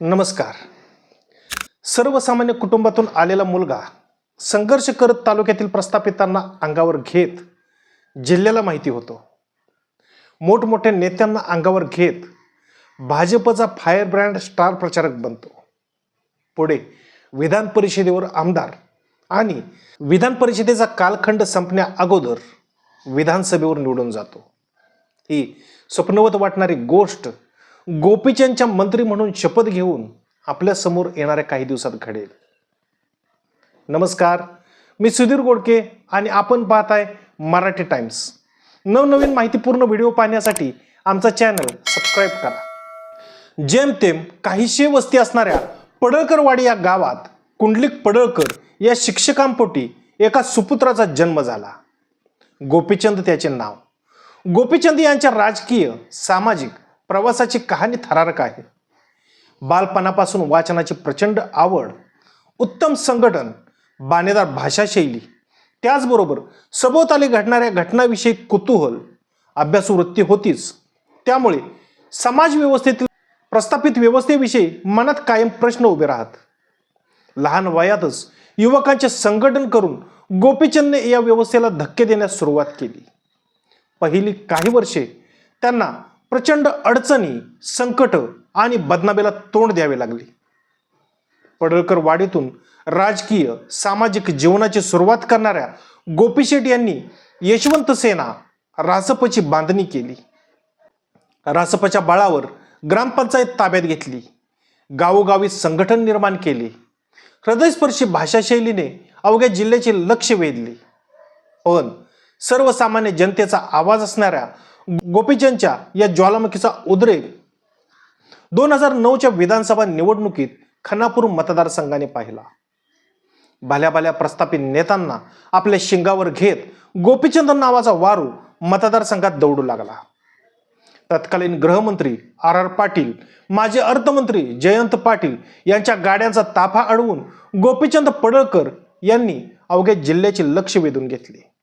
नमस्कार. सर्वसामान्य कुटुंबातून आलेला मुलगा संघर्ष करत तालुक्यातील प्रस्थापितांना अंगावर घेत जिल्ह्याला माहिती होतो. मोठमोठ्या नेत्यांना अंगावर घेत भाजपचा फायर ब्रँड स्टार प्रचारक बनतो. पुढे विधान परिषदेवर आमदार आणि विधान परिषदेचा कालखंड संपण्या अगोदर विधानसभेवर निवडून जातो. ही स्वप्नवत वाटणारी गोष्ट गोपीचंदच्या मंत्री म्हणून शपथ घेऊन आपल्यासमोर येणाऱ्या काही दिवसात घडेल. नमस्कार मी सुधीर गोडके आणि आपण पाहताय मराठी टाइम्स. नवनवीन माहितीपूर्ण व्हिडिओ पाहण्यासाठी आमचा चॅनल सबस्क्राईब करा. जेमतेम काहीशे वस्ती असणाऱ्या पडळकरवाडी या गावात कुंडलिक पडळकर या शिक्षकांपोटी एका सुपुत्राचा जन्म झाला. गोपीचंद त्याचे नाव. गोपीचंद यांच्या राजकीय सामाजिक प्रवासाची कहाणी थरारक आहे. बालपणापासून वाचनाची प्रचंड आवड उत्तम संघटन बाणेदार भाषाशैली त्याचबरोबर सभोवताली घडणाऱ्या घटनाविषयी कुतूहल अभ्यासवृत्ती होतीच. त्यामुळे समाज व्यवस्थेतील प्रस्थापित व्यवस्थेविषयी मनात कायम प्रश्न उभे राहत. लहान वयातच युवकांचे संघटन करून गोपीचंदने या व्यवस्थेला धक्के देण्यास सुरुवात केली. पहिली काही वर्षे त्यांना प्रचंड अडचणी संकट आणि बदनामीला तोंड द्यावे लागले. पडळकर वाडीतून राजकीय सामाजिक जीवनाची सुरुवात करणाऱ्या गोपीशेठ यांनी यशवंत सेना रासपची बांधणी केली. रासपच्या बळावर ग्रामपंचायत ताब्यात घेतली. गावोगावी संघटन निर्माण केले. हृदयस्पर्शी भाषाशैलीने अवघ्या जिल्ह्याचे लक्ष वेधले. पण सर्वसामान्य जनतेचा आवाज असणाऱ्या गोपीचंदच्या या ज्वालामुखीचा उद्रेक दोन हजार नऊच्या विधानसभा निवडणुकीत खानापूर मतदारसंघाने पाहिला. भल्या भल्या प्रस्थापित नेत्यांना आपल्या शिंगावर घेत गोपीचंद नावाचा वारू मतदारसंघात दौडू लागला. तत्कालीन गृहमंत्री आर आर पाटील माजी अर्थमंत्री जयंत पाटील यांच्या गाड्यांचा ताफा अडवून गोपीचंद पडळकर यांनी अवघ्या जिल्ह्याचे लक्ष वेधून घेतले.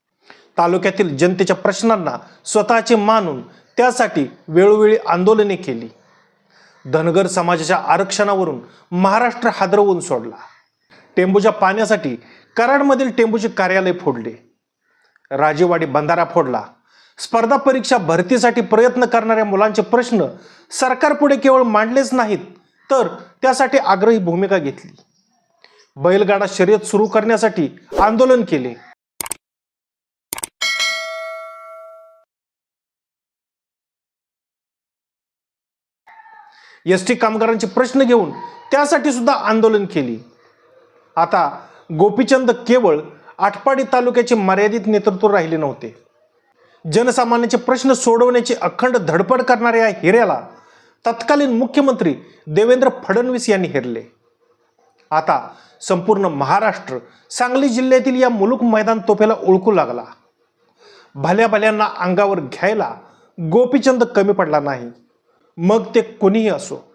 तालुक्यातील जनतेच्या प्रश्नांना स्वतःचे मानून त्यासाठी वेळोवेळी आंदोलने केली. धनगर समाजाच्या आरक्षणावरून महाराष्ट्र हादरवून सोडला. टेंबूच्या पाण्यासाठी कराडमधील टेंबूचे कार्यालय फोडले. राजेवाडी बंधारा फोडला. स्पर्धा परीक्षा भरतीसाठी प्रयत्न करणाऱ्या मुलांचे प्रश्न सरकारपुढे केवळ मांडलेच नाहीत तर त्यासाठी आग्रही भूमिका घेतली. बैलगाडा शर्यत सुरू करण्यासाठी आंदोलन केले. एस टी कामगारांचे प्रश्न घेऊन त्यासाठी सुद्धा आंदोलन केली. आता गोपीचंद केवळ आटपाडी तालुक्याचे मर्यादित नेतृत्व राहिले नव्हते. जनसामान्यांचे प्रश्न सोडवण्याची अखंड धडपड करणाऱ्या या हिऱ्याला तत्कालीन मुख्यमंत्री देवेंद्र फडणवीस यांनी हेरले. आता संपूर्ण महाराष्ट्र सांगली जिल्ह्यातील या मुलुक मैदान तोफेला ओळखू लागला. भल्या भल्यांना अंगावर घ्यायला गोपीचंद कमी पडला नाही. मग ते कोणीही असो.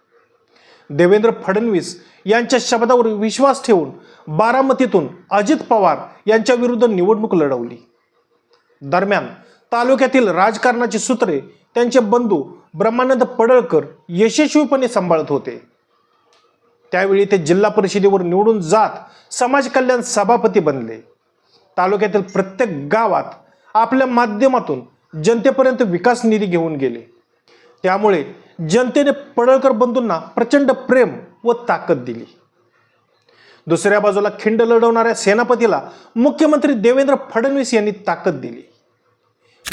देवेंद्र फडणवीस यांच्या शब्दावर विश्वास ठेवून बारामतीतून अजित पवार यांच्या विरुद्ध निवडणूक लढवली. दरम्यान तालुक्यातील राजकारणाची सूत्रे त्यांचे बंधू ब्रह्मानंद पडळकर यशस्वीपणे सांभाळत होते. त्यावेळी ते जिल्हा परिषदेवर निवडून जात समाज कल्याण सभापती बनले. तालुक्यातील प्रत्येक गावात आपल्या माध्यमातून जनतेपर्यंत विकास निधी घेऊन गेले. त्यामुळे जनतेने पडळकर बंधूंना प्रचंड प्रेम व ताकद दिली. दुसऱ्या बाजूला खिंड लढवणाऱ्या सेनापतीला मुख्यमंत्री देवेंद्र फडणवीस यांनी ताकद दिली.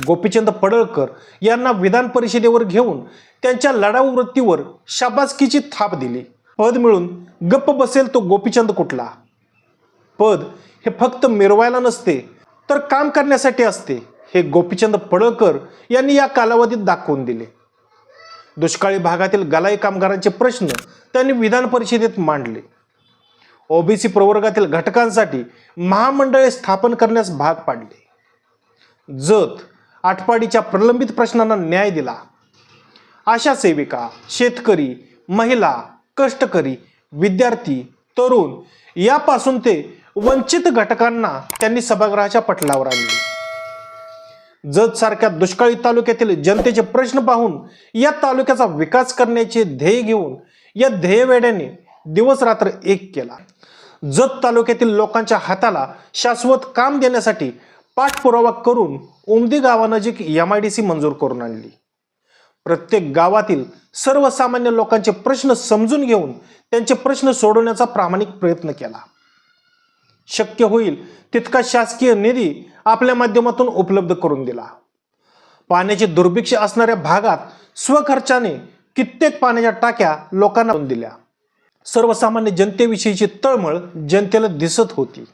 गोपीचंद पडळकर यांना विधान परिषदेवर घेऊन त्यांच्या लढाऊ वृत्तीवर शाबासकीची थाप दिली. पद मिळून गप्प बसेल तो गोपीचंद कुठला? पद हे फक्त मिरवायला नसते तर काम करण्यासाठी असते हे गोपीचंद पडळकर यांनी या कालावधीत दाखवून दिले. दुष्काळी भागातील गलाई कामगारांचे प्रश्न त्यांनी विधान परिषदेत मांडले. ओबीसी प्रवर्गातील घटकांसाठी महामंडळे स्थापन करण्यास भाग पाडले. जत आटपाडीच्या प्रलंबित प्रश्नांना न्याय दिला. आशा सेविका शेतकरी महिला कष्टकरी विद्यार्थी तरुण यापासून ते वंचित घटकांना त्यांनी सभागृहाच्या पटलावर आणले. जत सारख्या दुष्काळी तालुक्यातील जनतेचे प्रश्न पाहून या तालुक्याचा विकास करण्याचे ध्येय घेऊन या ध्येयवेड्याने दिवस रात्र एक केला. जत तालुक्यातील लोकांच्या हाताला शाश्वत काम देण्यासाठी पाठपुरावा करून उमदी गावानजीक एम आय डी सी मंजूर करून आणली. प्रत्येक गावातील सर्वसामान्य लोकांचे प्रश्न समजून घेऊन त्यांचे प्रश्न सोडवण्याचा प्रामाणिक प्रयत्न केला. शक्य होईल तितका शासकीय निधी आपल्या माध्यमातून उपलब्ध करून दिला. पाण्याची दुर्भिक्ष असणाऱ्या भागात स्वखर्चाने कित्येक पाण्याच्या टाक्या लोकांना दिल्या. सर्वसामान्य जनतेविषयीची तळमळ जनतेला दिसत होती.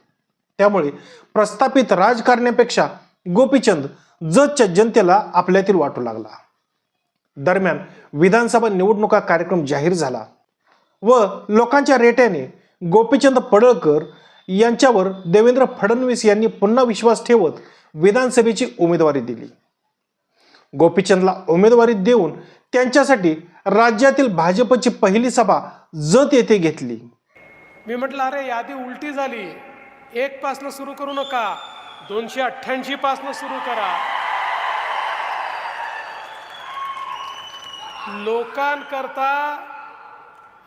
त्यामुळे प्रस्थापित राजकारण्यापेक्षा गोपीचंद जतच्या जनतेला आपल्यातील वाटू लागला. दरम्यान विधानसभा निवडणुका कार्यक्रम जाहीर झाला व लोकांच्या रेट्याने गोपीचंद पडळकर यांच्यावर देवेंद्र फडणवीस यांनी पुन्हा विश्वास ठेवत विधानसभेची उमेदवारी दिली. गोपीचंदला उमेदवारी देऊन त्यांच्यासाठी राज्यातील भाजपची पहिली सभा जत येथे घेतली. मी म्हटलं अरे यादी उलटी झाली. एक पासनं सुरू करू नका. दोनशे अठ्ठ्याऐंशी पासनं सुरू करा. लोकांकरता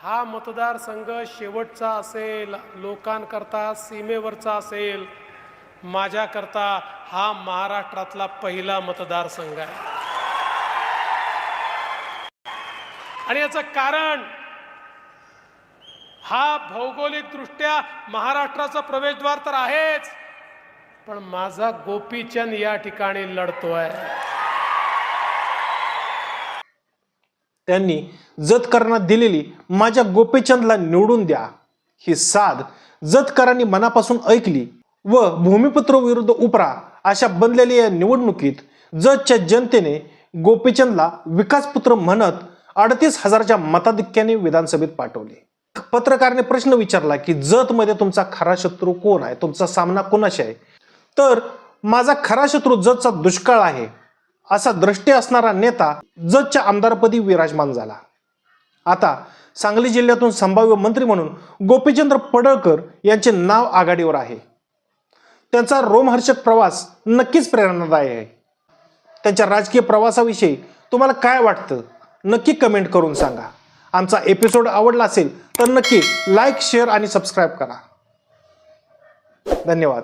हा मतदारसंघ शेवटचा असेल लोकांकरता सीमेवरचा असेल माझ्याकरता हा महाराष्ट्रातला पहिला मतदारसंघ आहे. आणि याचं कारण हा भौगोलिकदृष्ट्या महाराष्ट्राचा प्रवेशद्वार तर आहेच पण माझा गोपीचंद या ठिकाणी लढतोय. त्यांनी जतकरांना दिलेली माझ्या गोपीचंदला निवडून द्या ही साध जतकरांनी मनापासून ऐकली. व भूमिपुत्र विरुद्ध उपरा अशा बनलेल्या या निवडणुकीत जतच्या जनतेने गोपीचंदला विकासपुत्र म्हणत अडतीस हजारच्या मताधिक्याने विधानसभेत पाठवले. पत्रकारने प्रश्न विचारला की जतमध्ये तुमचा खरा शत्रू कोण आहे? तुमचा सामना कोणाशी आहे? तर माझा खरा शत्रू जतचा दुष्काळ आहे. असा दृष्टी असणारा नेता जतच्या आमदारपदी विराजमान झाला. आता सांगली जिल्ह्यातून संभाव्य मंत्री म्हणून गोपीचंद्र पडळकर यांचे नाव आघाडीवर आहे. त्यांचा रोमहर्षक प्रवास नक्कीच प्रेरणादायी आहे. त्यांच्या राजकीय प्रवासाविषयी तुम्हाला काय वाटतं? नक्की कमेंट करून सांगा. आमचा एपिसोड आवडला असेल तर नक्की लाईक शेअर आणि सबस्क्राईब करा. धन्यवाद.